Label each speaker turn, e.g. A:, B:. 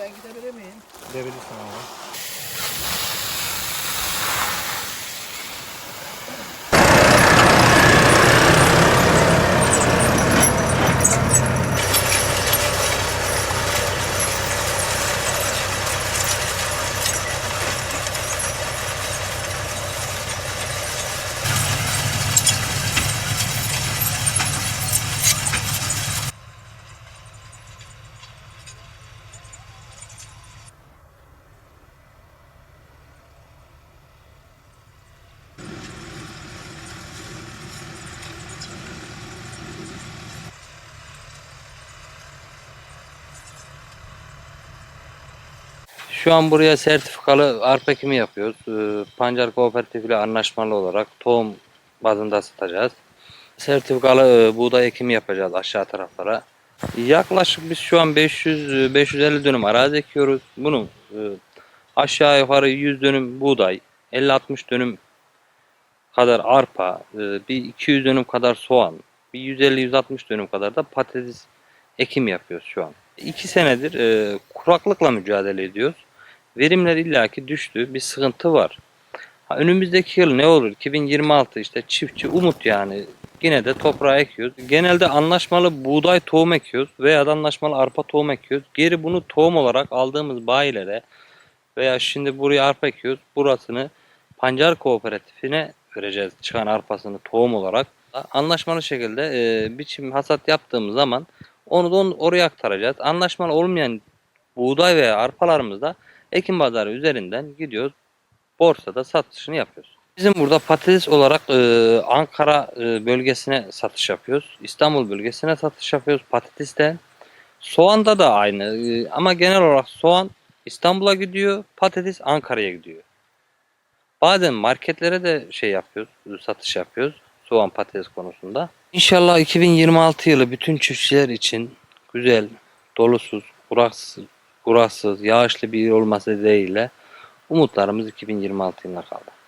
A: ben gidebilir miyim?
B: Gidebilirsin abi.
C: Şu an buraya sertifikalı arpa ekimi yapıyoruz. Ee, Pancar Kooperatif ile anlaşmalı olarak tohum bazında satacağız. Sertifikalı e, buğday ekimi yapacağız aşağı taraflara. Yaklaşık biz şu an 500 550 dönüm arazi ekiyoruz. Bunun e, aşağı yukarı 100 dönüm buğday, 50-60 dönüm kadar arpa, e, bir 200 dönüm kadar soğan, bir 150-160 dönüm kadar da patates ekim yapıyoruz şu an. İki senedir e, kuraklıkla mücadele ediyoruz. Verimler illaki düştü. Bir sıkıntı var. Ha, önümüzdeki yıl ne olur? 2026 işte çiftçi umut yani. Yine de toprağa ekiyoruz. Genelde anlaşmalı buğday tohum ekiyoruz veya da anlaşmalı arpa tohum ekiyoruz. Geri bunu tohum olarak aldığımız bayilere veya şimdi buraya arpa ekiyoruz. Burasını pancar kooperatifine vereceğiz çıkan arpasını tohum olarak. Anlaşmalı şekilde e, biçim hasat yaptığımız zaman onu da on- oraya aktaracağız. Anlaşmalı olmayan buğday veya arpalarımızda ekim pazarı üzerinden gidiyoruz. Borsada satışını yapıyoruz. Bizim burada patates olarak e, Ankara e, bölgesine satış yapıyoruz. İstanbul bölgesine satış yapıyoruz patateste. Soğanda da aynı E, ama genel olarak soğan İstanbul'a gidiyor, patates Ankara'ya gidiyor. Bazen marketlere de şey yapıyoruz, satış yapıyoruz soğan patates konusunda. İnşallah 2026 yılı bütün çiftçiler için güzel, dolusuz, kuraksız, kuraksız, yağışlı bir yıl olması dileğiyle umutlarımız 2026 yılına kaldı.